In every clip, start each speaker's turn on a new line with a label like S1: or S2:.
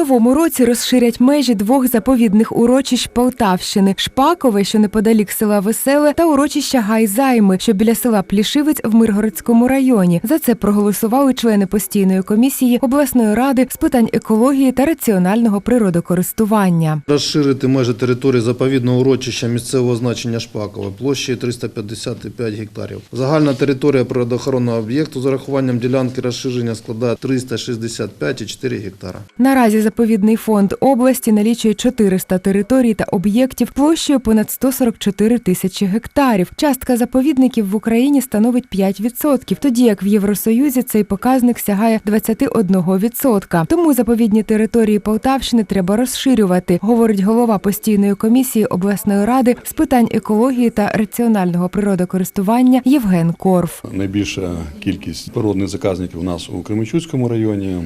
S1: Новому році розширять межі двох заповідних урочищ Полтавщини: Шпакове, що неподалік села Веселе, та урочища Гай-Займи, що біля села Плішивець в Миргородському районі. За це проголосували члени постійної комісії обласної ради з питань екології та раціонального природокористування.
S2: Розширити межі території заповідного урочища місцевого значення Шпакове площею 355 гектарів. Загальна територія природоохоронного об'єкту з урахуванням ділянки розширення складає 365,4 гектара.
S1: Наразі заповідний фонд області налічує 400 територій та об'єктів площею понад 144 тисячі гектарів. Частка заповідників в Україні становить 5%, тоді як в Євросоюзі цей показник сягає 21%. Тому заповідні території Полтавщини треба розширювати, говорить голова постійної комісії обласної ради з питань екології та раціонального природокористування Євген Корф.
S3: Найбільша кількість природних заказників у нас у Кременчуцькому районі е,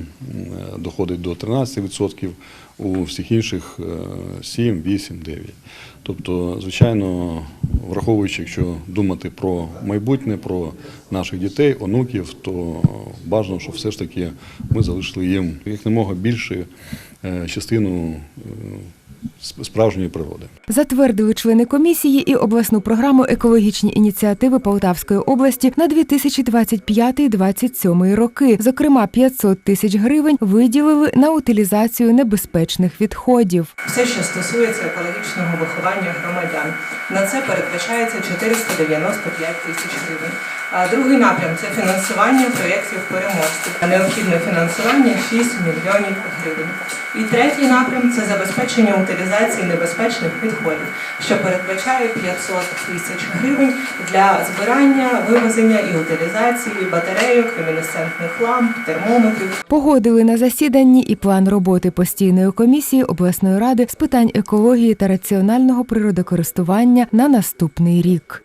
S3: доходить до 13%, у всіх інших е, 7, 8, 9. Тобто, звичайно, враховуючи, якщо думати про майбутнє, про наших дітей, онуків, то бажано, щоб все ж таки ми залишили їм якомога більше частину е, справжньої природи.
S1: Затвердили члени комісії і обласну програму екологічні ініціативи Полтавської області на 2025-2027 роки. Зокрема, 500 тисяч гривень виділили на утилізацію небезпечних відходів.
S4: Все, що стосується екологічного виховання громадян. На це передбачається 495 тисяч гривень. Другий напрям це фінансування проєктів переможців. Необхідне фінансування 6 мільйонів гривень. І третій напрям це забезпечення утилізації небезпечних відходів, що передбачає 500 тисяч гривень для збирання, вивезення і утилізації батарейок, люмінесцентних ламп, термометрів,
S1: Погодили на засіданні і план роботи постійної комісії обласної ради з питань екології та раціонального природокористування на наступний рік.